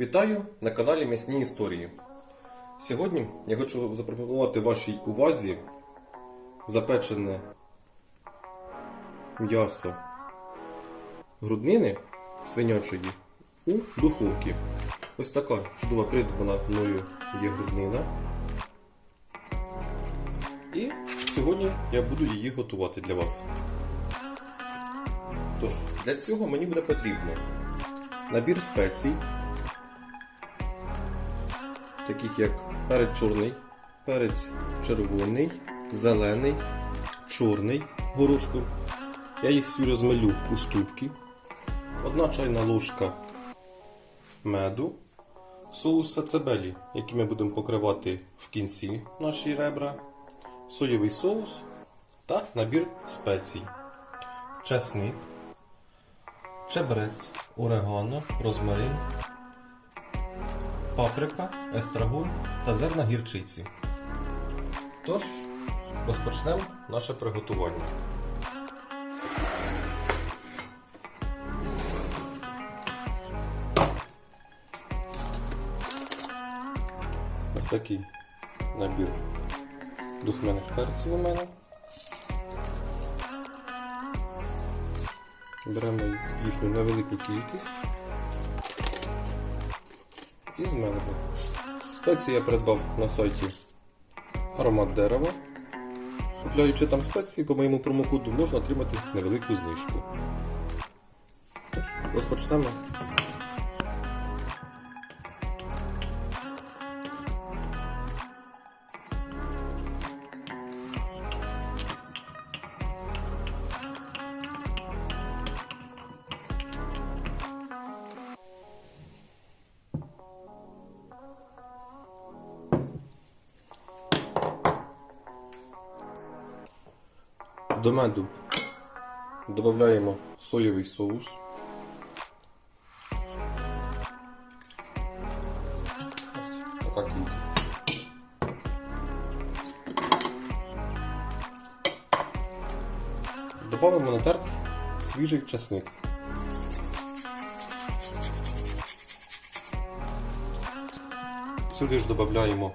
Вітаю на каналі М'ясні Історії. Сьогодні я хочу запропонувати вашій увазі запечене м'ясо груднини свинячої у духовці. Ось така чудова придбана мною є груднина. І сьогодні я буду її готувати для вас. Тож, для цього мені буде потрібно набір спецій, таких як перець чорний, перець червоний, зелений, чорний горошку. Я їх всі розмилю у ступки. Одна чайна ложка меду, соус сацебелі, який ми будемо покривати в кінці наші ребра, соєвий соус та набір спецій, чесник, чебрець, орегано, розмарин, паприка, естрагон та зерна гірчиці. Тож, розпочнемо наше приготування. Ось такий набір духмяних перців у мене. Беремо їхню невелику кількість і змелимо. Спеції я придбав на сайті Аромат дерева. Купляючи там спеції, по моєму промокоду можна отримати невелику знижку. Розпочнемо. До меду додаємо соєвий соус. Ось така кількість. Добавимо на терт свіжий часник. Сюди ж додаємо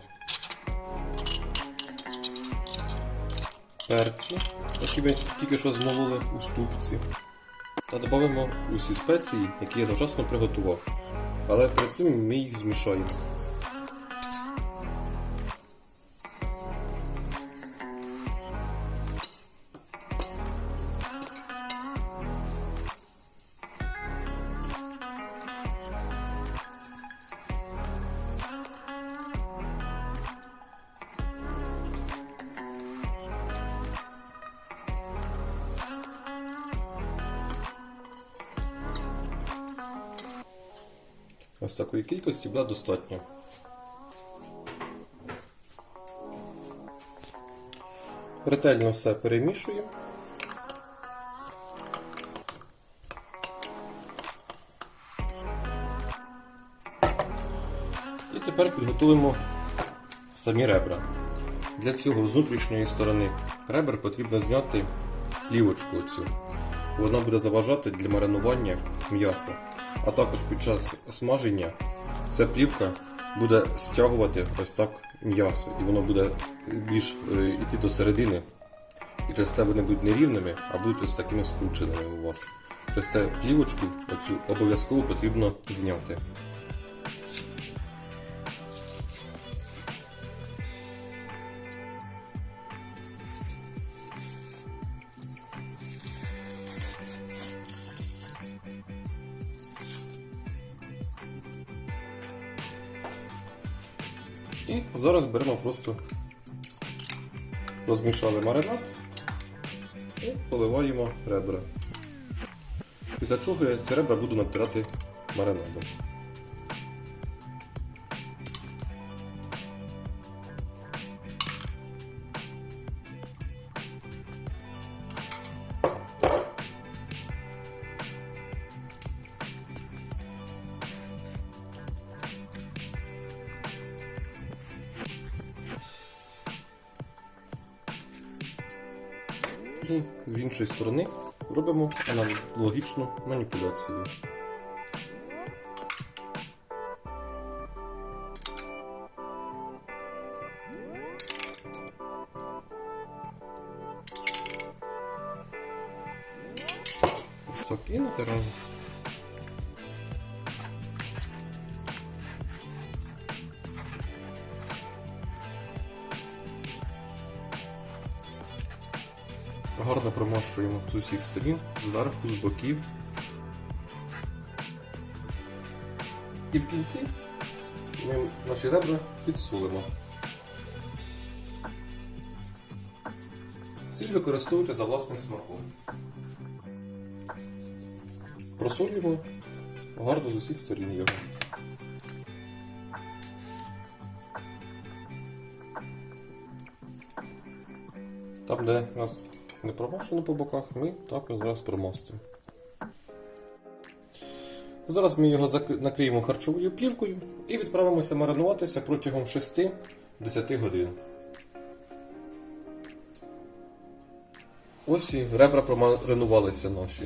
перці, які ми тільки що змололи у ступці. Та додамо усі спеції, які я завчасно приготував. Але перед цим ми їх змішаємо. Ось такої кількості буде достатньо. Ретельно все перемішуємо. І тепер підготуємо самі ребра. Для цього з внутрішньої сторони ребер потрібно зняти плівочку оцю. Вона буде заважати для маринування м'яса. А також під час смаження ця плівка буде стягувати ось так м'ясо, і воно буде більш е, йти до середини. І через те вони будуть не рівними, а будуть ось такими скрученими у вас. Через це плівочку оцю обов'язково потрібно зняти. І зараз беремо просто розмішали маринад і поливаємо ребра. Після чого я ці ребра буду натирати маринадом. І з іншої сторони робимо аналогічну маніпуляцію. Ось так і натираємо. Гарно промащуємо з усіх сторін, зверху, з боків. І в кінці ми наші ребра підсолимо. Сіль використовуйте за власним смаком. Просолюємо гарно з усіх сторін його. Там, де у нас не промащено по боках, ми також зараз промастимо. Зараз ми його накриємо харчовою плівкою і відправимося маринуватися протягом 6-10 годин. Ось і ребра промаринувалися наші.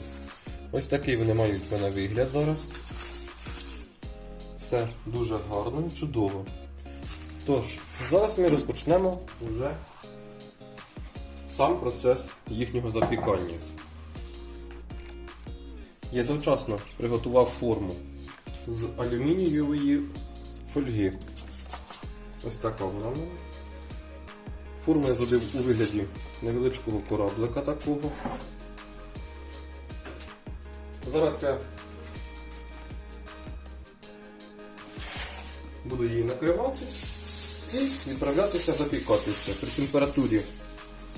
Ось такий вони мають в мене вигляд зараз. Все дуже гарно і чудово. Тож, зараз ми розпочнемо вже сам процес їхнього запікання. Я завчасно приготував форму з алюмінієвої фольги. Ось така вона. Форму я зробив у вигляді невеличкого кораблика такого. Зараз я буду її накривати і відправлятися запікатися при температурі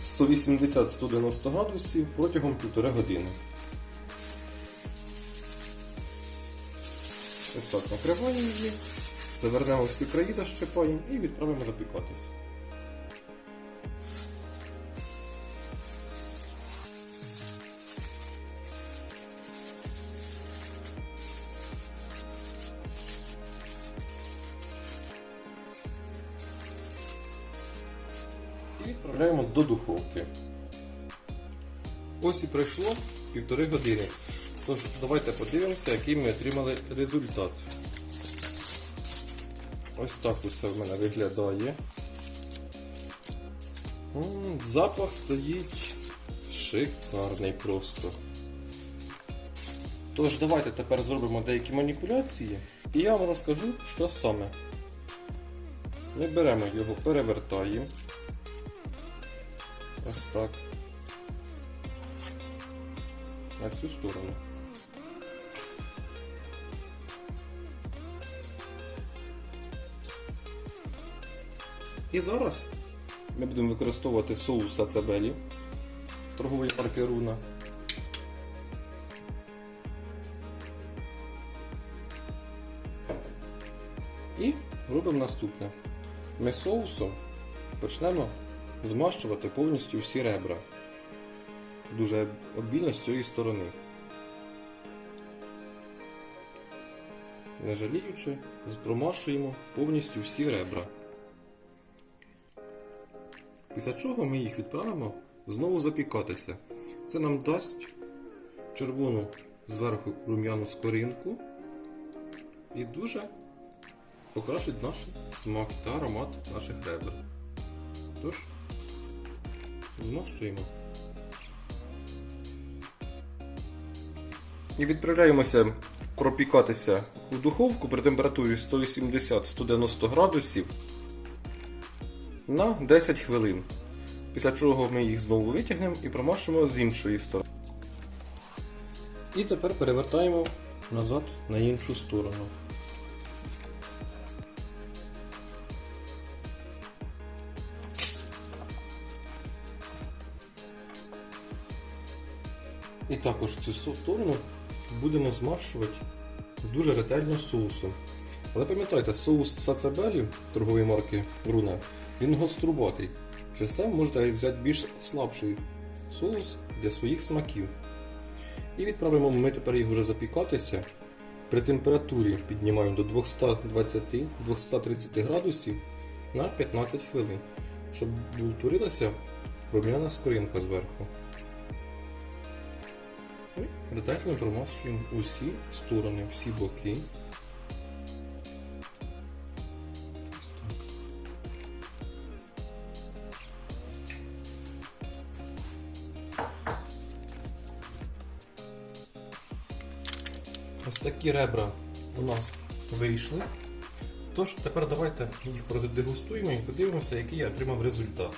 180-190 градусів протягом 1,5 години. Ось так накриваємо її, завернемо всі краї, защипаємо і відправимо запікатися. Відправляємо до духовки. Ось і пройшло півтори години. Тож давайте подивимося, який ми отримали результат. Ось так усе в мене виглядає. Запах стоїть шикарний просто. Тож давайте тепер зробимо деякі маніпуляції і я вам розкажу, що саме. Ми беремо його, перевертаємо. Ось так. На цю сторону. І зараз ми будемо використовувати соус сацебелі торгової марки Руна. І робимо наступне. Ми соусом почнемо змащувати повністю всі ребра. Дуже обільно з цієї сторони. Не жаліючи, промашуємо повністю всі ребра. Після чого ми їх відправимо знову запікатися. Це нам дасть червону зверху рум'яну скоринку і дуже покращить наш смак та аромат наших ребер. Тож, змащуємо. І відправляємося пропікатися у духовку при температурі 180-190 градусів на 10 хвилин. Після чого ми їх знову витягнемо і промашимо з іншої сторони. І тепер перевертаємо назад на іншу сторону. І також цю сторону будемо змащувати дуже ретельно соусом. Але пам'ятайте, соус сацебелі торгової марки Руна, він гоструватий. Через те можете взяти більш слабший соус для своїх смаків. І відправимо ми тепер їх вже запікатися. При температурі піднімаємо до 220-230 градусів на 15 хвилин, щоб утворилася рум'яна скоринка зверху. Ретельно промащуємо усі сторони, всі боки. Ось. Ось такі ребра у нас вийшли. Тож тепер давайте їх продегустуємо і подивимося, який я отримав результат.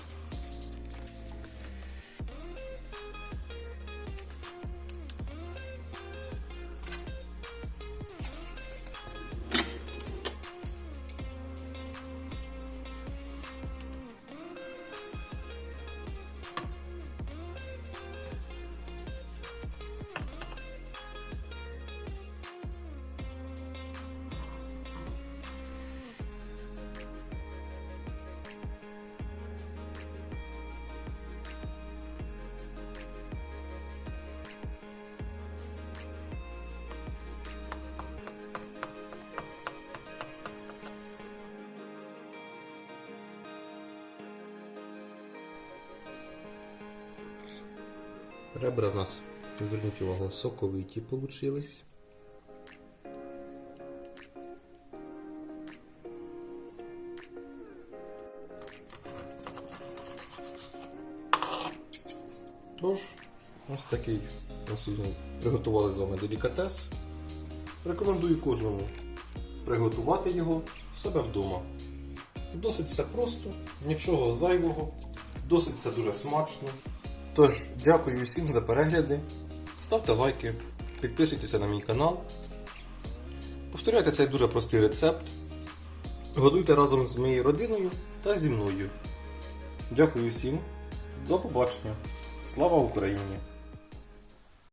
Ребра у нас, зверніть увагу, соковиті получились. Тож, ось такий ми сьогодні приготували з вами делікатес. Рекомендую кожному приготувати його в себе вдома. Досить все просто, нічого зайвого, досить все дуже смачно. Тож, дякую всім за перегляди. Ставте лайки, підписуйтеся на мій канал. Повторяйте цей дуже простий рецепт. Готуйте разом з моєю родиною та зі мною. Дякую всім. До побачення. Слава Україні!